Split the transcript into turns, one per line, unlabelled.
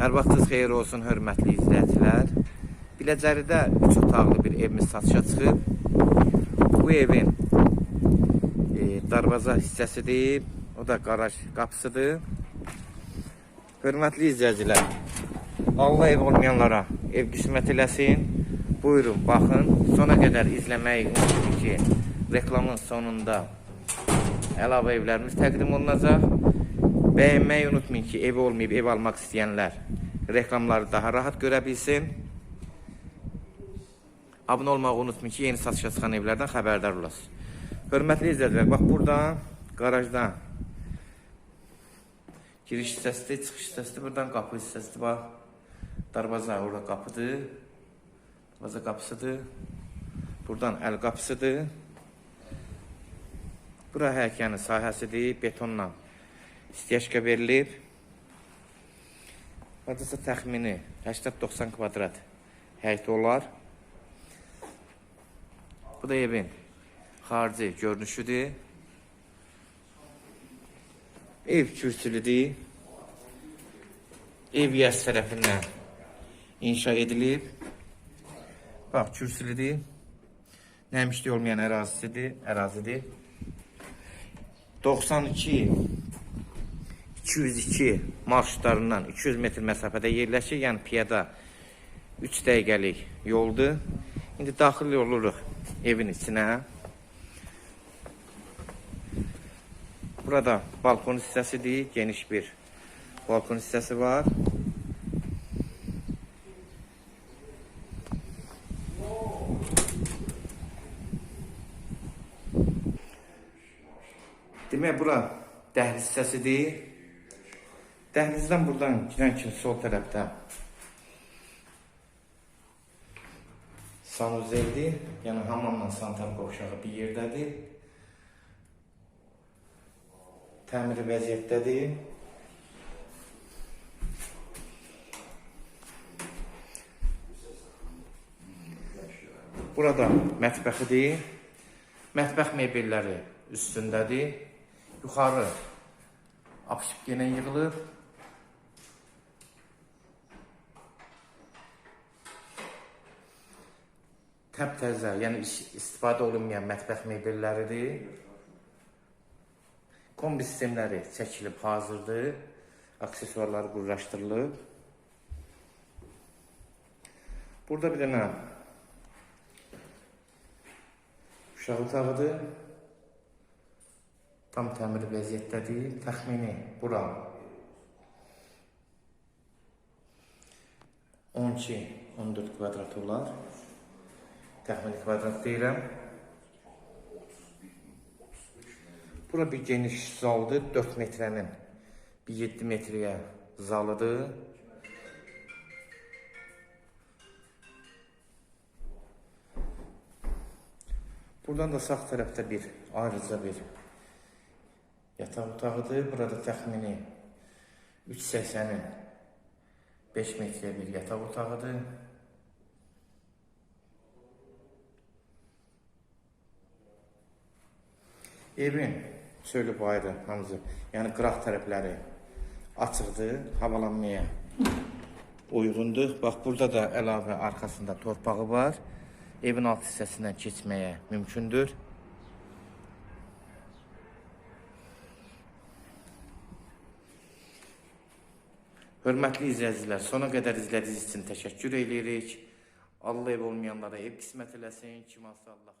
Hər vaxtınız xeyir olsun, hörmətli izləyicilər. Biləcəridə 3 otaqlı bir evimiz satışa çıxıb. Bu evin e, darvaza hissəsidir. O da qaraj qapısıdır. Hörmətli izləyicilər, Allah ev olmayanlara ev qismət eləsin. Buyurun, baxın. Sona qədər izləməyi unutmayın ki, reklamın sonunda əlavə evlərimiz təqdim olunacaq. Bəyənməyi unutmayın ki, evi olmayıb ev almaq istəyənlər reklamları daha rahat görə bilsin. Abunə olmağı unutmayın ki, yeni satışa çıxan evlərdən xəbərdar olasınız. Hörmətli izləyicilər, bax burada qarajdan giriş hissəsidir, çıxış hissəsidir. Buradan qapı hissəsidir, bax. Darvaza orada qapıdır. Darvaza qapısıdır. Buradan əl qapısıdır. Bura həkənin sahəsidir, betonla istiyəşkə verilib. Hardasa təxmini 80-90 kvadrat həyəti olar. Bu da evin xarici görünüşüdür. Ev kürsülüdür. Ev yəz tərəfindən inşa edilib. Bax, kürsülüdür. Nəmişli olmayan ərazisidir, ərazidir. 92 202 marşrutlarından 200 metr məsafədə yerləşir. Yəni piyada 3 dəqiqəlik yoldur. İndi daxil oluruq evin içinə. Burada balkon hissəsidir, geniş bir balkon hissəsi var. Demək bura dəhliz hissəsidir. Dəhlizdən buradan girən kimi sol tərəfdə sanuzeldir. Yəni hamamla sanitar qovşağı bir yerdədir. Təmiri vəziyyətdədir. Burada mətbəxidir. Mətbəx mebelləri üstündədir. Yuxarı apışıb yenə yığılıb. Təptəzə, yəni istifadə olunmayan mətbəx mebelləridir. Kombi sistemləri çəkilib hazırdır. Aksesuarlar qurlaşdırılıb. Burada bir dənə uşaq otağıdır. Tam təmir vəziyyətdədir. Təxmini bura 12-14 kvadrat olar. Təxmini kvadrat deyirəm. Bura bir geniş zaldır. 4 metrənin bir 7 metrəyə zalıdır. Buradan da sağ tərəfdə bir ayrıca bir yataq otağıdır. Burada təxmini 380-in 5 metrə bir yataq otağıdır. Evin çölü bayırı hamısı, yəni qıraq tərəfləri açıqdır, havalanmaya uyğundur. Bax burada da əlavə arxasında torpağı var. Evin alt hissəsindən keçməyə mümkündür. Hörmətli izləyicilər, sona qədər izlədiyiniz üçün təşəkkür edirik. Allah ev olmayanlara ev qismət eləsin, kim Allah.